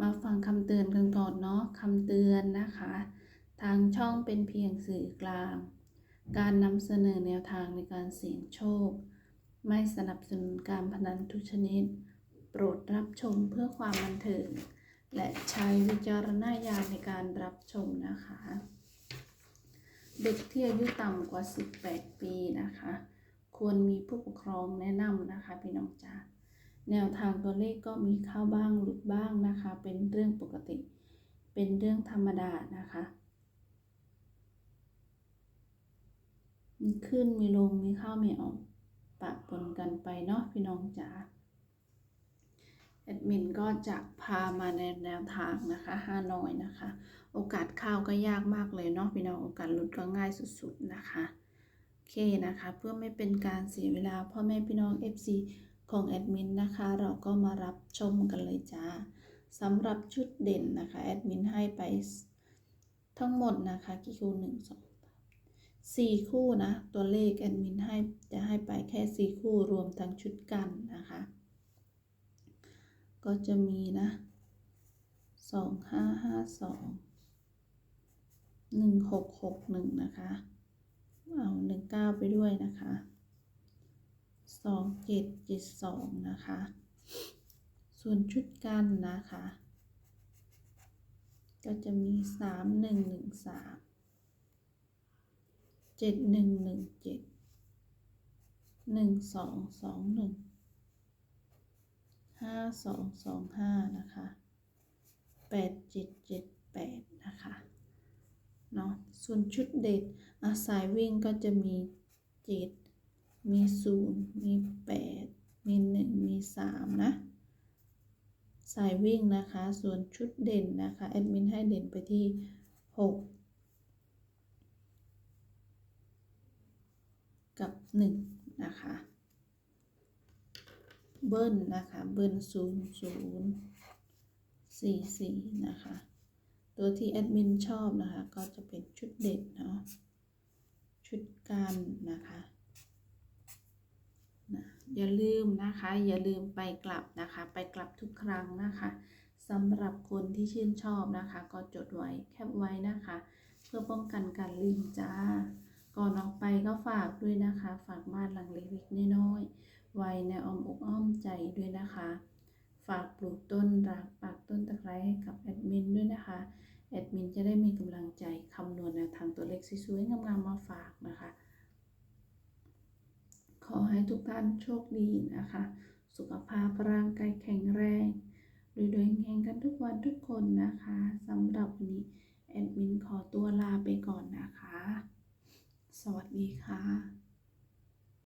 มาฟังคำเตือนกันก่อนเนาะคำเตือนนะคะ ทางช่องเป็นเพียงสื่อกลาง การนำเสนอแนวทางในการเสี่ยงโชค ไม่สนับสนุนการพนันทุกชนิด โปรดรับชมเพื่อความบันเทิงและใช้วิจารณญาณในการรับชมนะคะ เด็กที่อายุต่ำกว่า 18 ปีนะคะ ควรมีผู้ปกครองแนะนำนะคะพี่น้องจ๋า แนวทางตัวเลขก็มีเข้าบ้างหลุดบ้างนะคะ เป็นเรื่องปกติ เป็นเรื่องธรรมดานะคะ มีขึ้นมีลงมีเข้ามีออกปะปนกันไปเนาะพี่น้องจ๋าแอดมินก็จะพามาในแนวทางนะคะฮานอยนะคะ โอกาสเข้าก็ยากมากเลยเนาะพี่น้องโอกาสหลุดก็ง่ายสุดๆนะคะโอเคนะคะ เพื่อไม่เป็นการเสียเวลาพ่อแม่พี่น้อง FC ของแอดมินนะคะ เราก็มารับชมกันเลยจ้าสำหรับชุดเด่นนะคะแอดมินให้ไปทั้งหมดนะคะกี่คู่หนึ่งสองสี่คู่นะ ตัวเลขแอดมินให้จะให้ไปแค่สี่คู่รวมทั้งชุดกันนะคะ ก็จะมีนะสองห้าห้าสองหนึ่งหกหกหนึ่งนะคะ เอาหนึ่งเก้าไปด้วยนะคะ สองเจ็ดเจ็ดสองนะคะ ส่วนชุดกันนะคะ ก็จะมีสามหนึ่งหนึ่งสามเจ็ดหนึ่งหนึ่งเจ็ดหนึ่งสองสองหนึ่งห้าสองสองห้านะคะแปดเจ็ดเจ็ดแปดนะคะเนาะส่วนชุดเด็ดอาสายวิ่งก็จะมีเจ็ด มีศูนย์มีแปดมีหนึ่งมีสามนะ สายวิ่งนะคะ ส่วนชุดเด่นนะคะ แอดมินให้เด่นไปที่หกกับหนึ่งนะคะ เบิ้ลนะคะ เบิ้ลศูนย์ศูนย์สี่สี่นะคะ ตัวที่แอดมินชอบนะคะ ก็จะเป็นชุดเด่นเนาะ ชุดกันนะคะนะ อย่าลืมนะคะ อย่าลืมไปกลับนะคะ ไปกลับทุกครั้งนะคะสำหรับคนที่ชื่นชอบนะคะ ก็จดไว้แคปไว้นะคะ เพื่อป้องกันการลืมจ้า ก่อนออกไปก็ฝากด้วยนะคะ ฝากบ้านหลังเล็กๆน้อยๆไว้ในอ้อมอกอ้อมใจด้วยนะคะ ฝากปลูกต้นรักปักต้นตะไคร้ให้กับแอดมินด้วยนะคะแอดมินจะได้มีกำลังใจคำนวณแนวทางตัวเลขสวยๆงามๆมาฝากนะคะ อให้ทุกท่านโชคดีนะคะ สุขภาพร่างกายแข็งแรงรวยๆแห่งกันทุกวันทุกคนนะคะสำหรับวันนี้แอดมินขอตัวลาไปก่อนนะคะ สวัสดีค่ะ